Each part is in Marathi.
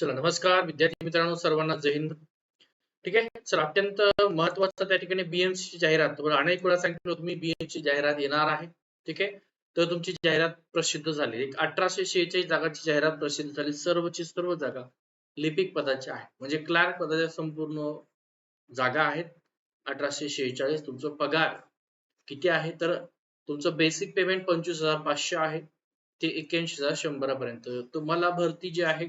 चला नमस्कार विद्यार्थी मित्रांनो सर्वांना जय हिंद. ठीक आहे? सर अत्यंत महत्वाचं त्या ठिकाणी बीएमसी जाहिरात. अनेक वेळा सांगितलं तुम्ही बीएमसी ची जाहिरात येणार आहे. ठीक आहे? तर तुमची जाहिरात प्रसिद्ध झाली. एक अठराशे शेहेचाळीस जागाची जाहिरात प्रसिद्ध झाली. सर्वची सर्व जागा लिपिक पदाच्या आहे. म्हणजे क्लार्क पदाच्या संपूर्ण जागा आहेत. अठराशे शेहेचाळीस तुमचं पगार किती आहे? तर तुमचं बेसिक पेमेंट पंचवीस हजार पाचशे आहे. ते एक्क्याऐंशी हजार शंभरापर्यंत. तुम्हाला भरती जी आहे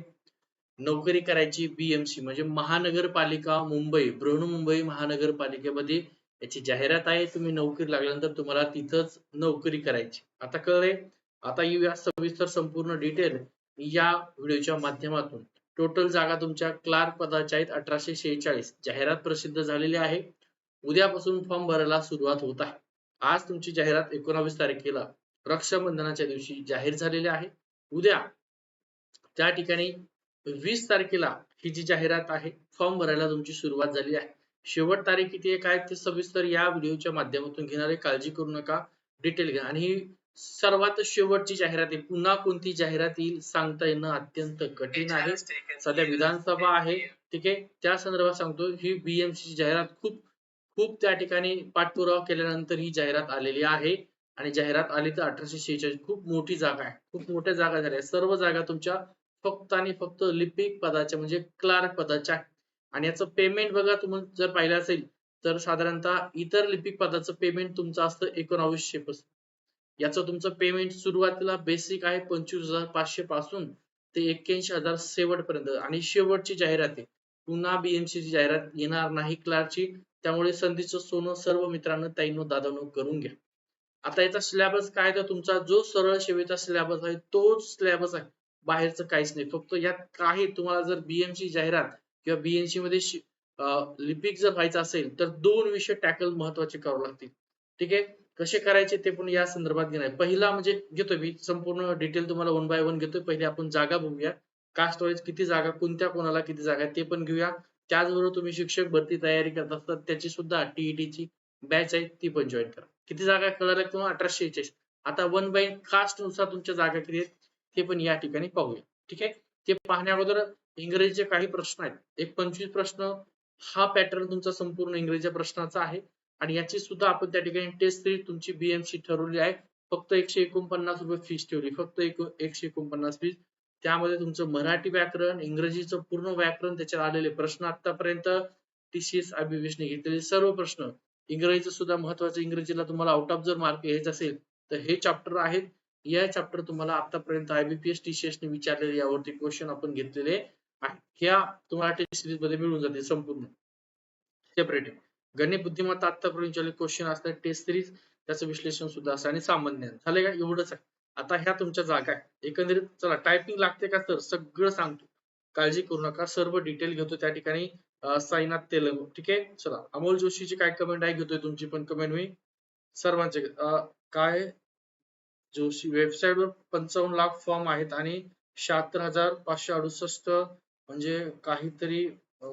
नोकरी करायची बीएमसी म्हणजे महानगरपालिका मुंबई बृहन्मुंबई महानगरपालिकेमध्ये याची जाहिरात आहे. तुम्ही नोकरी लागल्यानंतर तुम्हाला तिथंच नोकरी करायची. आता कळले आता येऊया सविस्तर संपूर्ण डिटेल या व्हिडिओच्या माध्यमातून. टोटल जागा तुमच्या क्लार्क पदाच्या आहेत अठराशे शेहेचाळीस. जाहिरात प्रसिद्ध झालेली आहे. उद्यापासून फॉर्म भरायला सुरुवात होत आहे. आज तुमची जाहिरात एकोणावीस तारखेला रक्षाबंधनाच्या दिवशी जाहीर झालेली आहे. उद्या त्या ठिकाणी वीस तारखेला ही जी जाहिरात आहे फॉर्म भरायला तुमची सुरुवात झाली आहे. शेवट तारीख किती आहे काय ते सविस्तर या व्हिडिओच्या माध्यमातून घेणार आहे. काळजी करू नका डिटेल घ्या. आणि ही सर्वात शेवटची जाहिरात आहे. पुन्हा कोणती जाहिरात येईल सांगता येणं अत्यंत कठीण आहे. सध्या विधानसभा आहे. ठीक आहे? त्या संदर्भात सांगतो ही बीएमसी ची जाहिरात खूप खूप त्या ठिकाणी पाठपुरावा केल्यानंतर ही जाहिरात आलेली आहे. आणि जाहिरात आली तर अठराशे शेहेचाळीस खूप मोठी जागा आहे. खूप मोठ्या जागा झाल्या. सर्व जागा तुमच्या फक्त आणि फक्त लिपिक पदाच्या म्हणजे क्लार्क पदाच्या. आहे आणि याचं पेमेंट बघा तुम्ही जर पाहिलं असेल तर साधारणतः इतर लिपिक पदाचं पेमेंट तुमचं असतं एकोणावीसशे पासून. याचं तुमचं पेमेंट सुरुवातीला बेसिक आहे पंचवीस हजार पाचशे पासून ते एक्क्याऐंशी हजार शेवट पर्यंत आणि शेवटची जाहिरात आहे. पुन्हा बीएमसी ची जाहिरात येणार नाही क्लार्कची. त्यामुळे संधीचं सोनं सर्व मित्रांनो ताईनो दादानो करून घ्या. आता याचा सिलेबस काय तर तुमचा जो सरळ सेवेचा सिलेबस आहे तोच सिलेबस आहे. बाहेरचं काहीच नाही. फक्त यात काही तुम्हाला जर बीएमसी जाहिरात किंवा बीएमसी मध्ये लिपिक जर व्हायचं असेल तर दोन विषय टॅकल महत्त्वाचे करावे लागतील. ठीक आहे? कसे करायचे ते पण या संदर्भात घेणार पहिला म्हणजे घेतोय मी संपूर्ण डिटेल तुम्हाला वन बाय वन घेतोय. पहिले आपण जागा बघूया. कास्ट वाईज किती जागा कोणत्या कोणाला किती जागा ते पण घेऊया. त्याचबरोबर तुम्ही शिक्षक भरती तयारी करत असतात त्याची सुद्धा टीईटीची बॅच आहे ती पण जॉईन करा. किती जागा कळाल्या तुम्हाला? अठराशे आता वन बाय कास्टनुसार तुमच्या जागा किती आहेत? ते पण या ठिकाणी पाहूया. ठीक आहे? ते पाहण्या अगोदर इंग्रजीचे काही प्रश्न आहेत. एक पंचवीस प्रश्न हा पॅटर्न तुमचा संपूर्ण इंग्रजीच्या प्रश्नाचा आहे. आणि याची सुद्धा आपण त्या ठिकाणी टेस्ट थ्री तुमची बीएमसी ठरवली आहे. फक्त एकशे एकोणपन्नास रुपये फीस ठेवली. फक्त एक एकशे एकोणपन्नास फीस त्यामध्ये तुमचं मराठी व्याकरण इंग्रजीचं पूर्ण व्याकरण त्याच्यात आलेले प्रश्न आतापर्यंत टीसीएस अभिवेशने घेतलेले सर्व प्रश्न. इंग्रजीचं सुद्धा महत्वाचं इंग्रजीला तुम्हाला आउट ऑफ जर मार्क घ्यायचं असेल तर हे चॅप्टर आहेत. या चॅप्टर तुम्हाला आतापर्यंत आयबीपीएस टीसीएस ने विचारलेले यावरती क्वेश्चन आपण घेतलेले आहेत. ह्या तुम्हाला टेस्ट सिरीजमध्ये मिळून जातील संपूर्ण. सेपरेट गणित बुद्धिमत्ता आतापर्यंत क्वेश्चन असतात टेस्ट सिरीज त्याचं विश्लेषण सुद्धा असतं आणि सामान्य. झालंय का? एवढंच आहे. आता ह्या तुमच्या जागा आहे एकंदरीत चला टायपिंग लागते का सर सगळं सांगतो. काळजी करू नका. सर्व डिटेल घेतो त्या ठिकाणी. साईनाथ तेलंग. ठीक आहे? चला अमोल जोशीची काय कमेंट आहे? घेतोय तुमची पण कमेंट मी. सर्वांचे काय? जोशी वेबसाईट वर पंचावन्न लाख फॉर्म आहेत आणि शहात्तर हजार पाचशे अडुसष्ट म्हणजे काहीतरी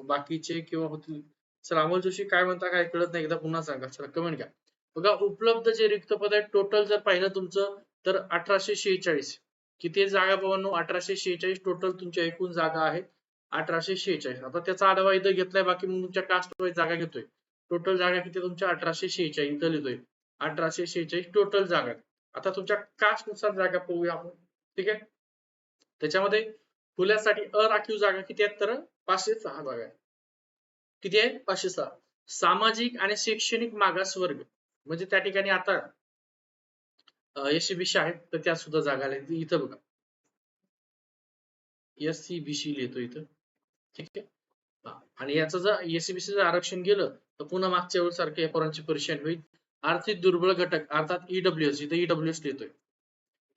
बाकीचे किंवा होतील. सर अमोल जोशी काय म्हणता काय कळत नाही एकदा पुन्हा सांगा. सर कमेंट घ्या. बघा उपलब्ध जे रिक्त पद आहेत टोटल जर पाहिलं तुमचं तर अठराशे शेहेचाळीस. किती जागा भावांनो? अठराशे शेहेचाळीस टोटल तुमच्या एकूण जागा आहेत. अठराशे शेहेचाळीस. आता त्याचा आढावा इथं घेतलाय बाकी मग तुमच्या कास्ट वाईज जागा घेतोय. टोटल जागा किती तुमच्या? अठराशे शेहेचाळीस. इथं लिहितोय. अठराशे शेहेचाळीस टोटल जागा आता तुमच्या कास्टनुसार जागा पाहूया आपण. ठीक आहे? त्याच्यामध्ये खुल्यासाठी अराखीव जागा किती आहेत तर? पाचशे सहा जागा आहेत किती आहे? पाचशे सहा. सामाजिक आणि शैक्षणिक मागासवर्ग. म्हणजे त्या ठिकाणी आता एससीबीसी आहेत तर त्या सुद्धा जागा आल्या इथं बघा. एससीबीसी लिहितो इथं. ठीक आहे? आणि याचं जर एससीबीसीचं आरक्षण गेलं तर पुन्हा मागच्या वेळेस सारखे पोरांची परीक्षा होईल. आर्थिक दुर्बळ घटक अर्थात ईडब्ल्यूएस इथं ईडब्ल्यूएस लिहितोय.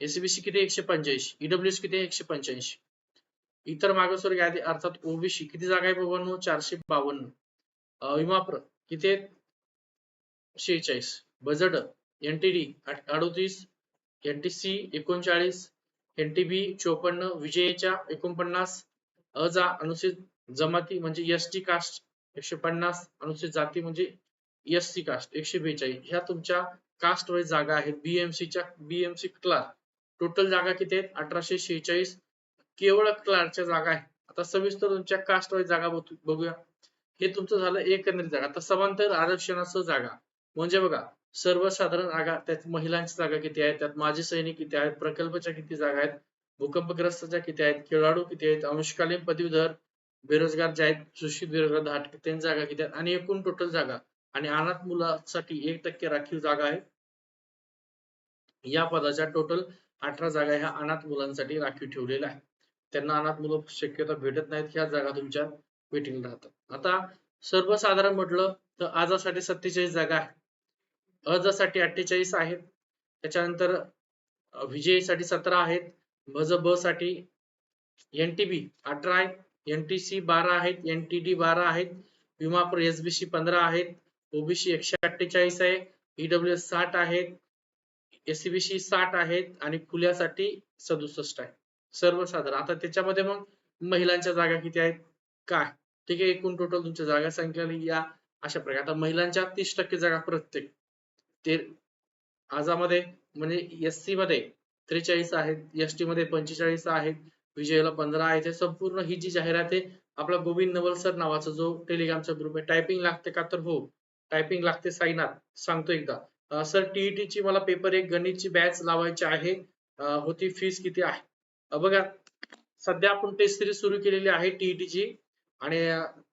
एससीबीसी किती एकशे पंच्याऐंशी. ईडब्ल्यूएस किती एकशे पंच्याऐंशी. इतर मागासवर्ग यादी अर्थात ओबीसी किती जागा आहे? बावन्न चारशे बावन्न. विमाप्र किती शेहेचाळीस. बजट एनटीडी अडोतीस. एनटीसी एकोणचाळीस. एनटीबी चोपन्न. विजयच्या एकोणपन्नास. अजा अनुसूचित जमाती म्हणजे एस टी कास्ट एकशे पन्नास. अनुसूचित जाती म्हणजे एस सी कास्ट एकशे बेचाळीस. ह्या तुमच्या कास्ट वाईज जागा आहेत. बीएमसीच्या बीएमसी क्लार्क टोटल जागा किती आहेत? अठराशे शेहेचाळीस. केवळ क्लार्कच्या जागा आहेत. आता सविस्तर तुमच्या कास्ट वाईज जागा बघूया. हे तुमचं झालं एकंदरीत जागा. आता समांतर आरक्षणाचं जागा. म्हणजे बघा सर्वसाधारण जागा त्यात महिलांची जागा किती आहेत? त्यात माजी सैनिक किती आहेत? प्रकल्पच्या किती जागा आहेत? भूकंपग्रस्ताच्या किती आहेत? खेळाडू किती आहेत? अंशकालीन पदवीधर बेरोजगार जे आहेत सुशिक्षित बेरोजगार दहा टक्के त्यांची जागा किती आहेत? आणि एकूण टोटल जागा. आणि अनाथ मुलासाठी एक टक्के राखीव जागा आहे. या पदाच्या टोटल अठरा जागा ह्या अनाथ मुलांसाठी राखीव ठेवलेल्या आहेत. त्यांना अनाथ मुलं शक्यता भेटत नाहीत ह्या जागा तुमच्या वेटिंग राहतात. आता सर्वसाधारण म्हटलं तर आजासाठी सत्तेचाळीस जागा आहेत. अजासाठी अठ्ठेचाळीस आहेत. त्याच्यानंतर विजयीसाठी विजयसाठी सतरा आहेत. भज ब साठी एनटीबी अठरा आहेत. एनटीसी बारा आहेत. एनटीडी बारा आहेत. विमा एसबीसी पंधरा आहेत. ओबीसी एकशे अठ्ठेचाळीस आहे ईडब्ल्यू एस साठ आहेत एससीबीसी साठ आहेत आणि खुल्यासाठी सदुसष्ट आहे. सर्वसाधारण. आता त्याच्यामध्ये मग महिलांच्या जागा किती आहेत? काय? ठीक आहे एकूण टोटल तुमच्या जागा संख्या या. अशा प्रकारे. आता महिलांच्या तीस टक्के जागा प्रत्येक. ते आजामध्ये म्हणजे एस सी मध्ये त्रेचाळीस आहेत एस टी मध्ये पंचेचाळीस आहेत विजयला पंधरा आहेत. हे संपूर्ण ही जी जाहिरात आहे आपला गोविंद नवल सर नावाचा जो टेलिग्रामचा ग्रुप आहे टायपिंग लागते का तर हो. टायपिंग लागते साईनाथ सांगतो एकदा. सर टीईटी ची मला पेपर एक गणितची बॅच लावायची आहे. होती फीस किती आहे? बघा सध्या आपण टेस्ट सिरीज सुरू केलेली आहे टीईटी ची. आणि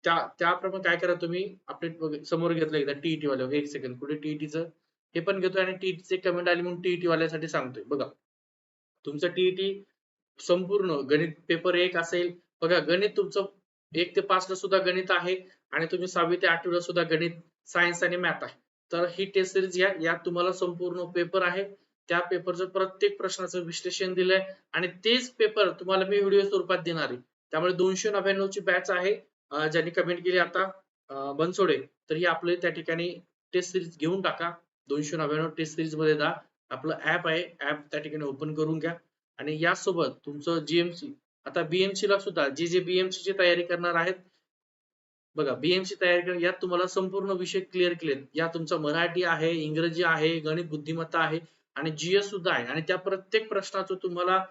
त्या त्याप्रमाणे काय करा तुम्ही? अपडेट समोर घेतलं एकदा टीईटी वाले एक सेकंड कुठे टीईटीचं हे पण घेतोय आणि टीईटीचे कमेंट आली म्हणून टीईटी वाल्यासाठी सांगतोय. बघा तुमचं टीईटी संपूर्ण गणित पेपर एक असेल. बघा गणित तुमचं एक ते पाच ला सुद्धा गणित आहे. आणि तुम्ही सहावी ते आठवीला सुद्धा गणित सायन्स आणि मॅथ आहे. तर ही टेस्ट सिरीज घ्या यात तुम्हाला संपूर्ण पेपर आहे. त्या पेपरचं प्रत्येक प्रश्नाचं विश्लेषण दिलंय आणि तेच पेपर तुम्हाला मी व्हिडिओ स्वरूपात देणार आहे. त्यामुळे दोनशे नव्याण्णव ची बॅच आहे. ज्यांनी कमेंट केली आता बनसोडे तर ही आपले त्या ठिकाणी टेस्ट सिरीज घेऊन टाका. दोनशे नव्याण्णव टेस्ट सिरीजमध्ये जा. आपलं ऍप आहे. ऍप त्या ठिकाणी ओपन करून घ्या. आणि यासोबत तुमचं जीएमसी आता बीएमसी ला सुद्धा जे जे बीएमसी ची तयारी करणार आहेत बघा बीएमसी तयारी कर यात तुम्हाला संपूर्ण विषय क्लिअर केले. या तुमचा मराठी आहे इंग्रजी आहे गणित बुद्धिमत्ता आहे आणि जीएस सुद्धा आहे. आणि त्या प्रत्येक प्रश्नाचं तुम्हाला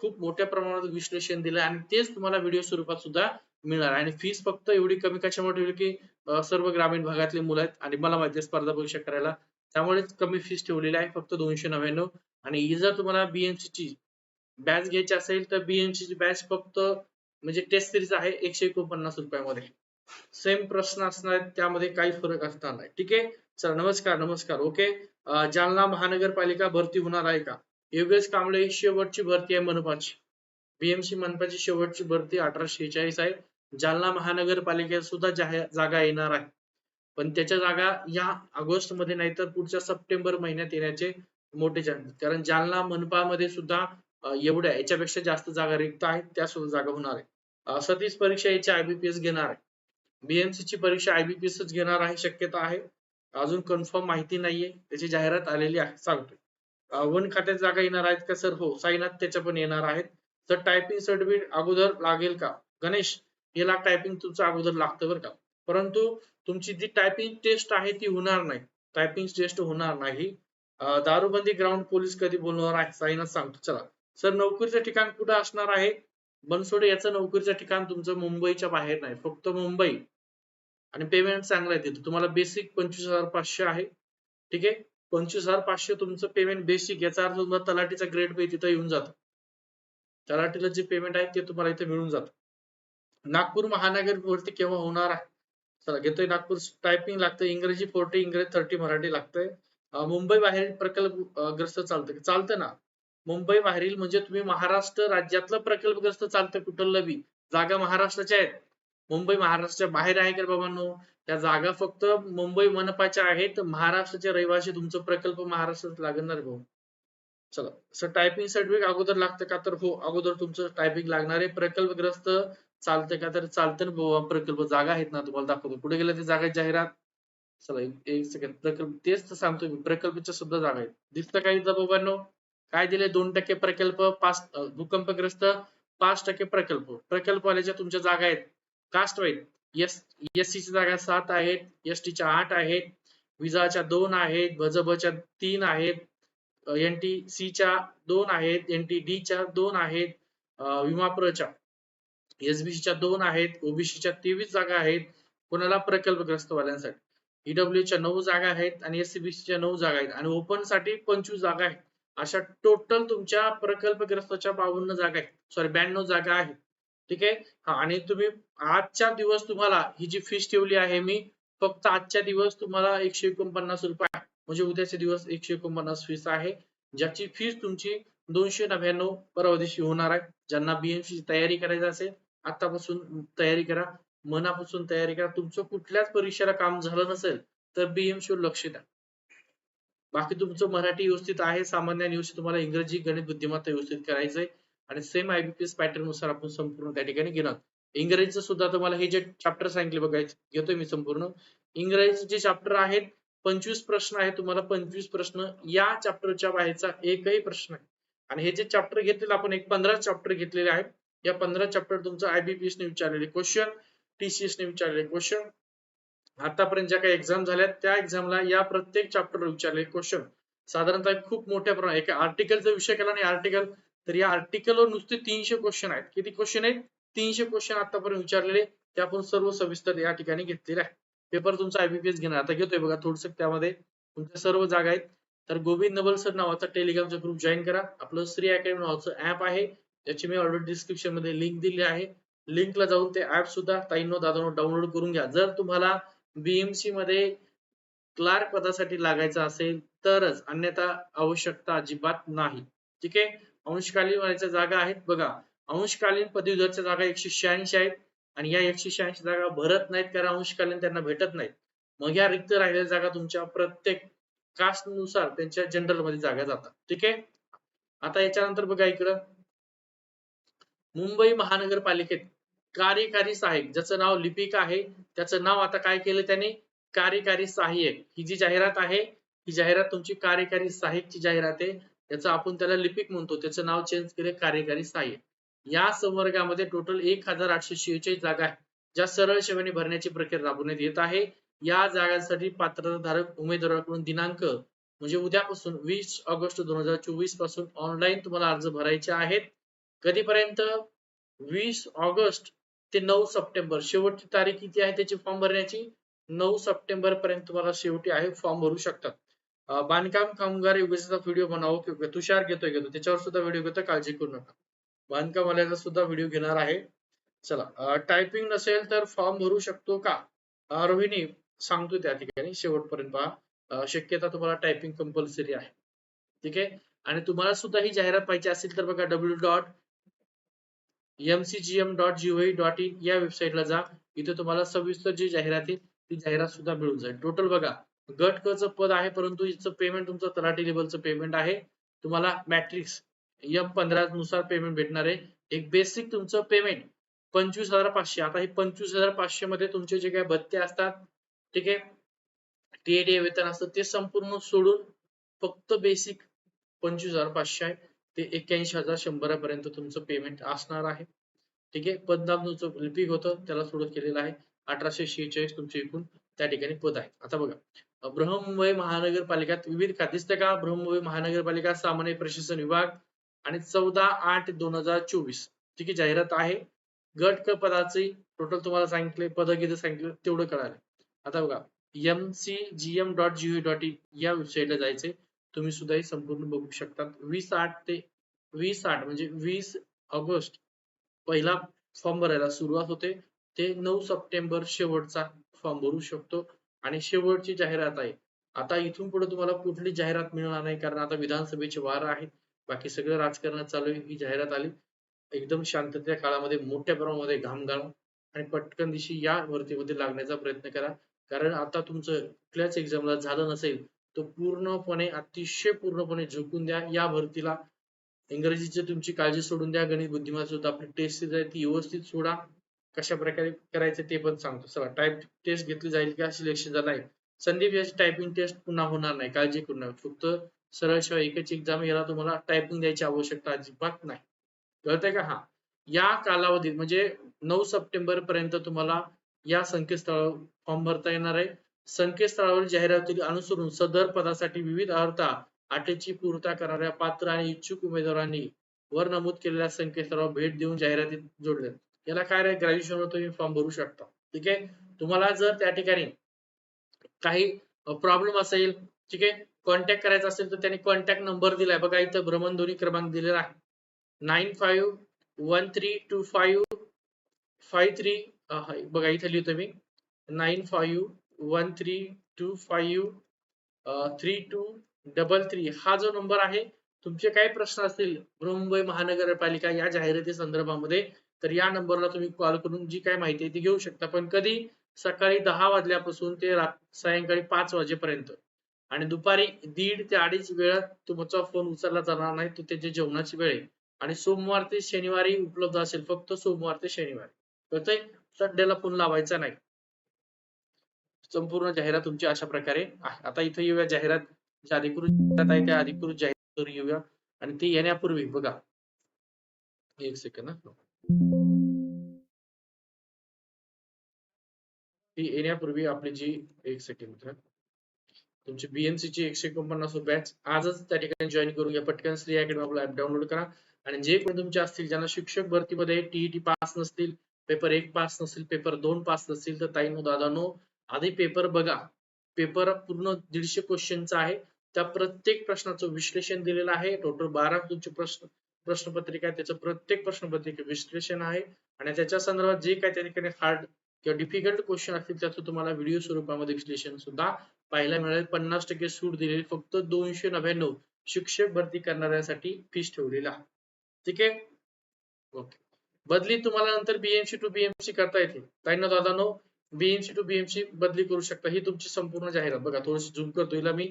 खूप मोठ्या प्रमाणात विश्लेषण दिलं आणि तेच तुम्हाला व्हिडिओ स्वरूपात सुद्धा मिळणार आणि फीस फक्त एवढी कमी कशामुळे ठेवली की सर्व ग्रामीण भागातले मुलं आहेत आणि मला माहिती आहे स्पर्धा परीक्षा करायला. त्यामुळेच कमी फीस ठेवलेली आहे फक्त दोनशे नव्याण्णव. आणि ही जर तुम्हाला बीएमसी ची बॅच घ्यायची असेल तर बीएमसी ची बॅच फक्त म्हणजे टेस्ट सिरीज आहे एकशे एकोणपन्नास रुपयामध्ये. सेम प्रश्न असणार आहेत, त्यामध्ये काही फरक असणार नाही. ठीक आहे? चला नमस्कार नमस्कार. ओके जालना महानगरपालिका भरती होणार आहे का? योगेश कांबळे ही शेवटची भरती आहे मनपाची. बीएमसी मनपाची शेवटची भरती अठराशे शेहेचाळीस आहे. जालना महानगरपालिकेत सुद्धा जागा येणार आहे. पण त्याच्या जागा या ऑगस्टमध्ये नाही तर पुढच्या सप्टेंबर महिन्यात येण्याचे मोठे चान्स कारण जालना मनपामध्ये सुद्धा एवढ्या याच्यापेक्षा जास्त जागा रिक्त आहेत. त्या सुद्धा जागा होणार आहे. अं, सतीश परीक्षा याची आयबीपीएस घेणार आहे. बीएमसी ची परीक्षा आयबीपीएसच च घेणार आहे शक्यता आहे. अजून कन्फर्म माहिती नाहीये. त्याची जाहिरात आलेली आहे सांगतोय. वन खात्यात जागा येणार आहेत का? सर हो साईनाथ त्याच्या पण येणार आहेत. तर टायपिंग सर्टिफिकेट अगोदर लागेल का? गणेश याला टायपिंग तुमचं अगोदर लागतं बरं का? परंतु तुमची जी टायपिंग टेस्ट आहे ती होणार नाही. टायपिंग टेस्ट होणार नाही. दारूबंदी ग्राउंड पोलीस कधी बोलणार आहे? साईनाथ सांगतो. चला. सर नोकरीचं ठिकाण कुठं असणार आहे? बनसोडे याचं नोकरीचं ठिकाण तुमचं मुंबईच्या बाहेर नाही. फक्त मुंबई. आणि पेमेंट चांगलं आहे तिथं. तुम्हाला बेसिक पंचवीस हजार पाचशे आहे. ठीक आहे? पंचवीस हजार पाचशे तुमचं पेमेंट बेसिक याचा अर्थ तुम्हाला तलाठीचा ग्रेड पे तिथं येऊन जात. तलाठीला जे पेमेंट आहे ते तुम्हाला इथे मिळून जातं. नागपूर महानगरवरती केव्हा होणार आहे? चला घेतोय नागपूर टायपिंग लागतं इंग्रजी फोर्टी इंग्रजी थर्टी मराठी लागतंय. मुंबई बाहेर प्रकल्प ग्रस्त चालतं. चालतं ना? मुंबई बाहेरील म्हणजे तुम्ही महाराष्ट्र राज्यातलं प्रकल्पग्रस्त चालतं कुठलं बी? जागा महाराष्ट्राच्या आहेत. मुंबई महाराष्ट्राच्या बाहेर आहे का बाबांनो? त्या जागा फक्त मुंबई मनपाच्या आहेत. महाराष्ट्राचे रहिवासी तुमचं प्रकल्प महाराष्ट्रात लागणार भाऊ. चला सर टायपिंग सर्टिफिकेट अगोदर लागतं का तर हो अगोदर तुमचं टायपिंग लागणार आहे. प्रकल्पग्रस्त चालतंय का तर चालतं ना प्रकल्प जागा आहेत ना तुम्हाला दाखवतो. कुठे गेलं ते जागा जाहिरात? चला एक- सेकंड प्रकल्प तेच तर सांगतो मी. प्रकल्पच्या सुद्धा जागा आहेत. दिसतं काही बाबांनो? काय दिले दोन टक्के प्रकल्प पाच भूकंपग्रस्त पाच टक्के प्रकल्प. प्रकल्पवाल्याच्या तुमच्या जागा आहेत. कास्ट वाईज एस एस च्या जागा सात आहेत एस च्या आठ आहेत विजाच्या दोन आहेत भजबच्या तीन आहेत एन टी सी च्या दोन आहेत एन टी डी च्या दोन आहेत विमाप्रच्या एसबीसीच्या दोन आहेत ओबीसीच्या तेवीस जागा आहेत कोणाला प्रकल्पग्रस्त वाल्यांसाठी? ईडब्ल्यूच्या नऊ जागा आहेत आणि एससीबीसीच्या नऊ जागा आहेत आणि ओपनसाठी पंचवीस जागा आहेत. अशा टोटल तुमच्या प्रकल्पग्रस्ताच्या बावन्न जागा आहेत. सॉरी ब्याण्णव जागा आहेत. ठीक आहे? हा आणि तुम्ही आजच्या दिवस तुम्हाला ही जी फीस ठेवली आहे मी फक्त आजच्या दिवस तुम्हाला एकशे एकोणपन्नास रुपये म्हणजे उद्याचे दिवस एकशे एकोणपन्नास फीस आहे. ज्याची फीस तुमची दोनशे नव्याण्णव परवा दिवशी होणार आहे. ज्यांना बीएमसी तयारी करायची असेल आतापासून तयारी करा मनापासून तयारी करा. तुमचं कुठल्याच परीक्षेला काम झालं नसेल तर बीएमसी लक्ष द्या. बाकी तुमचं मराठी व्यवस्थित आहे सामान्य व्यवस्थित तुम्हाला इंग्रजी गणित बुद्धिमत्ता व्यवस्थित करायचंय. आणि सेम आयबीपीएस पॅटर्ननुसार आपण संपूर्ण त्या ठिकाणी घेणार. इंग्रजीचं सुद्धा तुम्हाला हे जे चॅप्टर सांगितले बघायचे घेतोय मी संपूर्ण. इंग्रजीचे जे चॅप्टर आहेत पंचवीस प्रश्न आहेत तुम्हाला पंचवीस प्रश्न या चॅप्टरच्या बाहेरचा एकही प्रश्न आहे आणि हे जे चॅप्टर घेतलेले आपण एक पंधरा चॅप्टर घेतलेले आहेत. या पंधरा चॅप्टर तुमचं आयबीपीएस ने विचारलेले क्वेश्चन टीसीएस ने विचारलेले क्वेश्चन आतापर्यंत ज्या काही एक्झाम झाल्या त्या एक्झामला या प्रत्येक चॅप्टरवर विचारलेले क्वेश्चन साधारणतः खूप मोठ्या प्रमाणात एका आर्टिकलचा विषय केला आणि आर्टिकल तर या आर्टिकलवर नुसते तीनशे क्वेश्चन आहेत. किती क्वेश्चन आहेत? तीनशे क्वेश्चन आतापर्यंत विचारलेले ते आपण सर्व सविस्तर या ठिकाणी घेतलेले आहे पेपर तुमचा आयबीपीएस घेणार. आता घेतोय बघा थोडस त्यामध्ये तुमच्या सर्व जागा आहेत. तर गोविंद नवल सर नावाचा टेलिग्रामचा ग्रुप जॉईन करा. आपलं श्री अकॅडमी नावाचं ऍप आहे. त्याची मी ऑलरेडी डिस्क्रिप्शनमध्ये लिंक दिली आहे. लिंकला जाऊन ते ऍप सुद्धा ताईंनो दादांनो डाउनलोड करून घ्या. जर तुम्हाला बीएमसी मध्ये क्लार्क पदासाठी लागायचं असेल तरच अन्यथा आवश्यकता अजिबात नाही. ठीक आहे? अंशकालीन वाल्याच्या जागा आहेत. बघा अंशकालीन पदवीधरच्या जागा एकशे शहाऐंशी आहेत आणि या एकशे शहाऐंशी जागा भरत नाहीत कारण अंशकालीन त्यांना भेटत नाहीत. मग या रिक्त राहिलेल्या जागा तुमच्या प्रत्येक कास्टनुसार त्यांच्या जनरलमध्ये जागा जातात. ठीक आहे? आता याच्यानंतर बघा इकडं. मुंबई महानगरपालिकेत कार्यकारी सहाय्यक ज्याचं नाव लिपिक आहे त्याचं नाव आता काय केलं त्याने? कार्यकारी सहाय्यक. ही जी जाहिरात आहे ही जाहिरात तुमची कार्यकारी सहाय्यकची जाहिरात आहे. त्याचं आपण त्याला लिपिक म्हणतो. त्याचं नाव चेंज केले कार्यकारी सहाय्य. या संवर्गामध्ये टोटल एक हजार आठशे शेहेचाळीस जागा आहेत ज्या सरळ सेवेने भरण्याची प्रक्रिया राबवण्यात येत आहे. या जागांसाठी पात्रधारक उमेदवाराकडून दिनांक म्हणजे उद्यापासून वीस ऑगस्ट दोन हजार चोवीसपासून ऑनलाईन तुम्हाला अर्ज भरायचे आहेत. कधीपर्यंत? वीस ऑगस्ट ते नऊ सप्टेंबर. शेवटची तारीख किती आहे त्याची फॉर्म भरण्याची? नऊ सप्टेंबर पर्यंत तुम्हाला शेवटी आहे फॉर्म भरू शकतात. बांधकाम कामगार योजनेचा व्हिडिओ बनावं किंवा तुषार घेतोय घेतो त्याच्यावर सुद्धा व्हिडिओ घेतो काळजी करू नका. बांधकाम वाल्याचा सुद्धा व्हिडिओ घेणार आहे. चला टायपिंग नसेल तर फॉर्म भरू शकतो का? रोहिणी सांगतो त्या ठिकाणी शेवटपर्यंत पहा. शक्यता तुम्हाला टायपिंग कंपल्सरी आहे. ठीक आहे? आणि तुम्हाला सुद्धा ही जाहिरात पाहिजे असेल तर बघा W dot MCGM dot GOE dot in या वेबसाईटला जा. इथे तुम्हाला सविस्तर जी जाहिरात आहे ती जाहिरात सुद्धा मिळून जाईल. टोटल बघा गट क च पद आहे परंतु याचं पेमेंट तुमचं तलाठी लेवलचं पेमेंट आहे. तुम्हाला मॅट्रिक्स एम पंधरा नुसार पेमेंट भेटणार आहे. एक बेसिक तुमचं पेमेंट पंचवीस हजार पाचशे. आता हे पंचवीस हजार पाचशे मध्ये तुमचे जे काही भत्ते असतात ठीक आहे? टीएडीए वेतन असतं ते संपूर्ण सोडून फक्त बेसिक पंचवीस हजार पाचशे आहे. ते एक्क्याऐंशी हजार शंभरापर्यंत तुमचं पेमेंट असणार आहे. ठीक आहे? पदनाम तुमचं लिपिक होतं त्याला सोडत केलेलं आहे. अठराशे शेहेचाळीस तुमचे एकूण त्या ठिकाणी पद आहे. आता बघा. ब्रह्मवय महानगरपालिकात विविध खाते दिसते का महानगरपालिका सामान्य प्रशासन विभाग आणि चौदा आठ दोन हजार चोवीस. ठीक आहे जाहिरात आहे. गट क पदाचे टोटल तुम्हाला सांगितले पद किती सांगितलं तेवढं कळालं. आता बघा M C G M dot GO dot in या वेबसाईटला जायचे तुम्ही सुद्धा हे संपूर्ण बघू शकतात. वीस आठ ते वीस आठ म्हणजे वीस ऑगस्ट पहिला फॉर्म भरायला सुरुवात होते. ते नऊ सप्टेंबर शेवटचा फॉर्म भरू शकतो. आणि शेवटची जाहिरात आहे. आता इथून पुढे तुम्हाला कुठली जाहिरात मिळणार नाही कारण आता विधानसभेचे वार आहेत. बाकी सगळं राजकारणात चालू आहे. ही जाहिरात आली. एकदम शांततेच्या काळामध्ये मोठ्या प्रमाणामध्ये घाम घालून आणि पटकन दिवशी या भरतीमध्ये लागण्याचा प्रयत्न करा. कारण आता तुमचं कुठल्याच एक्झामला झालं नसेल तर पूर्णपणे अतिशय पूर्णपणे झोकून द्या. या भरतीला इंग्रजीची तुमची काळजी सोडून द्या. गणित बुद्धिमत्ता सुद्धा आपली टेस्ट आहे ती व्यवस्थित सोडा. कशा प्रकारे करायचं ते पण सांगतो. चला टाईप टेस्ट घेतली जाईल का? सिलेक्शन झालं आहे. संदीप याची टायपिंग टेस्ट पुन्हा होणार नाही. काळजी करू नका. फक्त सरळ शिवाय एकच एक्झाम याला तुम्हाला टायपिंग द्यायची आवश्यकता अजिबात नाही. कळतंय का? हा. या कालावधीत म्हणजे नऊ सप्टेंबर पर्यंत तुम्हाला या संकेतस्थळावर फॉर्म भरता येणार आहे. संकेतस्थळावर जाहिराती अनुसरून सदर पदासाठी विविध अर्हता अटीची पूर्तता करणाऱ्या पात्र आणि इच्छुक उमेदवारांनी वर नमूद केलेल्या संकेतस्थळावर भेट देऊन जाहिरातीत जोडले याला काय रे? ग्रॅज्युएशनवर तुम्ही फॉर्म भरू शकता. ठीक आहे? तुम्हाला जर त्या ठिकाणी काही प्रॉब्लेम असेल ठीक आहे? कॉन्टॅक्ट करायचा असेल तर त्यांनी कॉन्टॅक्ट नंबर दिलाय. बघा इथं भ्रमणध्वनी क्रमांक दिलेला आहे. Nine five one three two five five three बघा इथं लिहितो मी. Nine five one three two five three two double three हा जो नंबर आहे तुमचे काही प्रश्न असतील मुंबई महानगरपालिका या जाहिराती संदर्भामध्ये तर या नंबरला तुम्ही कॉल करून जी काय माहिती आहे ती घेऊ शकता. पण कधी सकाळी दहा वाजल्यापासून ते सायंकाळी पाच वाजेपर्यंत आणि दुपारी दीड ते अडीच वेळात तुमचा फोन उचलला जाणार नाही तो त्याची जेवणाची वेळ आहे. आणि सोमवार ते शनिवारी उपलब्ध असेल फक्त सोमवार ते शनिवारी. कळतंय? संडेला फोन लावायचा नाही. संपूर्ण जाहिरात तुमची अशा प्रकारे आहे. आता इथं येऊया जाहिरात. ज्या अधिकृत जाहिरात आहे त्या अधिकृत जाहिरात येऊया. आणि ती येण्यापूर्वी बघा. एक सेकंड ती येण्यापूर्वी आपली जी एक सेकंड तुमची बीएमसी ची एकशे एकोणपन्नास बॅच आजच त्या ठिकाणी जॉईन करून घ्या. पटकन श्री अकॅडमी आपला ऍप डाउनलोड करा. आणि जे कोणी तुमचे असतील ज्यांना शिक्षक भरतीमध्ये टीईटी पास नसतील पेपर एक पास नसतील पेपर दोन पास नसतील तर ताईनो दादानो आधी पेपर बघा. पेपर पूर्ण दीडशे क्वेश्चनचा आहे. त्या प्रत्येक प्रश्नाचं विश्लेषण दिलेलं आहे. टोटल बारा तुमचे प्रश्न प्रश्नपत्रिका आहे. त्याचं प्रत्येक प्रश्नपत्रिके विश्लेषण आहे. आणि त्याच्या संदर्भात जे काय त्या ठिकाणी हार्ड किंवा डिफिकल्ट क्वेश्चन असतील त्याचं तुम्हाला व्हिडिओ स्वरूपामध्ये विश्लेषण सुद्धा पाहायला मिळेल. पन्नास टक्के सूट दिलेली फक्त दोनशे नव्याण्णव शिक्षक भरती करणाऱ्यांसाठी फीस ठेवलेला. ठीक आहे? ओके बदली तुम्हाला नंतर बीएमसी टू बीएमसी करता येते काही ना दादा नो बीएमसी टू बीएमसी बदली करू शकता. ही तुमची संपूर्ण जाहिरात. बघा थोडीशी झूम करतो हिला मी.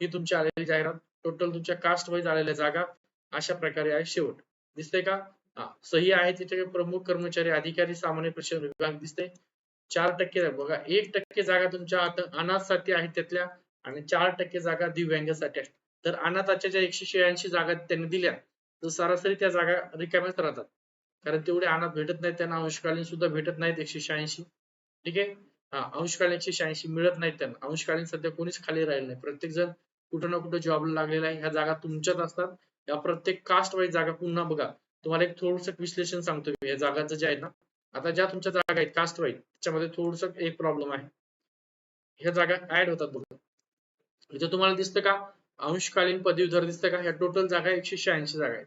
ही तुमची आलेली जाहिरात. टोटल तुमच्या कास्ट वाईज आलेल्या जागा अशा प्रकारे आहे शेवट. दिसते का? हा. सही आहे तिथे प्रमुख कर्मचारी अधिकारी सामान्य प्रशिक्षण विभाग दिसते चार टक्के बघा एक टक्के जागा तुमच्या अनाथसाठी आहेत त्यातल्या आणि चार टक्के जागा दिव्यांगासाठी आहेत तर अनाथाच्या ज्या एकशे शहाऐंशी जागा त्यांनी दिल्या तर सरासरी त्या जागा रिकाम्याच राहतात. कारण तेवढे अनाथ भेटत नाहीत त्यांना अंशकालीन सुद्धा भेटत नाहीत एकशे शहाऐंशी. ठीक आहे? हा अंशकालीन एकशे शहाऐंशी मिळत नाहीत त्यांना. अंशकालीन सध्या कोणीच खाली राहिलं नाही. प्रत्येक जण कुठं ना कुठं जॉबला लागलेला आहे. ह्या जागा तुमच्यात असतात. या प्रत्येक कास्ट वाईज जागा पुन्हा बघा. तुम्हाला एक थोडस विश्लेषण सांगतो मी. या जागांचं जे आहे ना आता ज्या तुमच्या जागा आहेत कास्ट वाईज त्याच्यामध्ये थोडस एक प्रॉब्लेम आहे. ह्या जागा ऍड होतात बघा. इथे म्हणजे तुम्हाला दिसतं का अंशकालीन पदवीधर दिसतं का ह्या टोटल जागा एकशे शहाऐंशी जागा आहेत.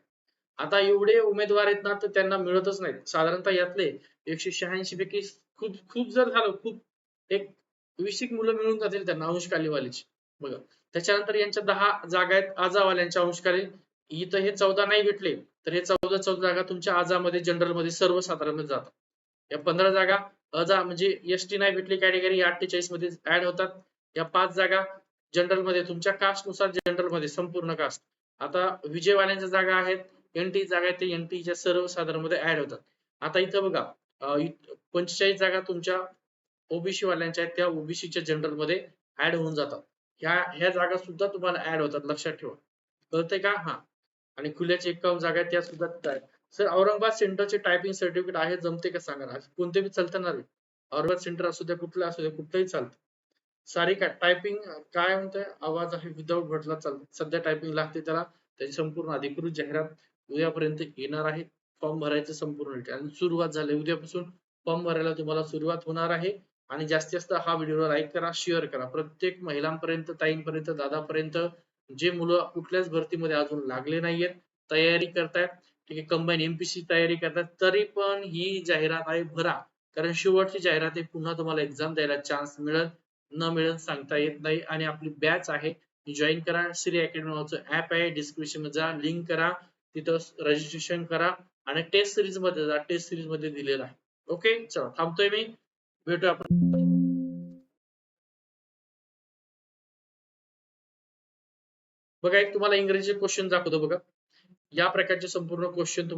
आता एवढे उमेदवार आहेत ना तर त्यांना मिळतच नाहीत. साधारणतः यातले एकशे शहाऐंशी पैकी खूप खूप जर झालं खूप एक वीस एक मुलं मिळून जातील त्यांना अंशकालीवालीची. बघा. त्याच्यानंतर यांच्या दहा जागा आहेत आजावाल्यांच्या अंशकालीन. इथं हे चौदा नाही भेटले तर हे चौदा चौदा जागा तुमच्या आजामध्ये जनरलमध्ये जातात. या पंधरा जागा अजा म्हणजे एस टी नाही भेटली कॅटेगरी अठ्ठेचाळीसमध्ये ऍड होतात. या पाच जागा जनरलमध्ये तुमच्या कास्टनुसार जनरलमध्ये संपूर्ण कास्ट आता विजयवाल्यांच्या जागा आहेत एनटी जागा आहेत ते एनटीच्या सर्वसाधारणमध्ये ऍड होतात. आता इथं बघा पंचेचाळीस जागा तुमच्या ओबीसी वाल्यांच्या आहेत त्या ओबीसीच्या जनरलमध्ये ऍड होऊन जातात. ह्या ह्या जागा सुद्धा तुम्हाला ऍड होतात लक्षात ठेवा. कळतंय का? हा. आणि खुल्याच्या एकावन्न जागा त्या सुद्धा सर औरंगाबाद सेंटरचे टायपिंग सर्टिफिकेट आहे जमते का सांगा कोणते बी चालतं ना औरंगाबाद सेंटर असू द्या कुठलं असू द्या कुठलंही चालतं. सारी काय टायपिंग काय म्हणतंय? आवाज आहे विदाऊट भटला चालतं. सध्या टायपिंग लागते त्याला. त्याची संपूर्ण अधिकृत जाहिरात उद्यापर्यंत येणार आहे. फॉर्म भरायचं संपूर्ण आणि सुरुवात झाली उद्यापासून फॉर्म भरायला तुम्हाला सुरुवात होणार आहे. आणि जास्तीत जास्त हा व्हिडिओ लाईक करा शेअर करा. प्रत्येक महिलांपर्यंत ताईंपर्यंत दादापर्यंत जे मुलं कुठल्याच भरतीमध्ये अजून लागले नाहीयेत तयारी करतायत. ठीक आहे कंबाईन एमपीसी तयारी करतात तरी पण ही जाहिरात आहे भरा. कारण शेवटची जाहिरात आहे पुन्हा तुम्हाला एक्झाम द्यायला चान्स मिळत न मिळत सांगता येत नाही. आणि आपली बॅच आहे जॉईन करा. श्री अकॅडमी नावाचं ऍप आहे डिस्क्रिप्शनमध्ये जा लिंक करा. तिथं रजिस्ट्रेशन करा. आणि टेस्ट सिरीजमध्ये जा टेस्ट सिरीजमध्ये दिलेला आहे. ओके चला थांबतोय मी. भेटूया आपण. बघा एक तुम्हाला इंग्रजी क्वेश्चन दाखवतो बघा. या प्रकारचे संपूर्ण क्वेश्चन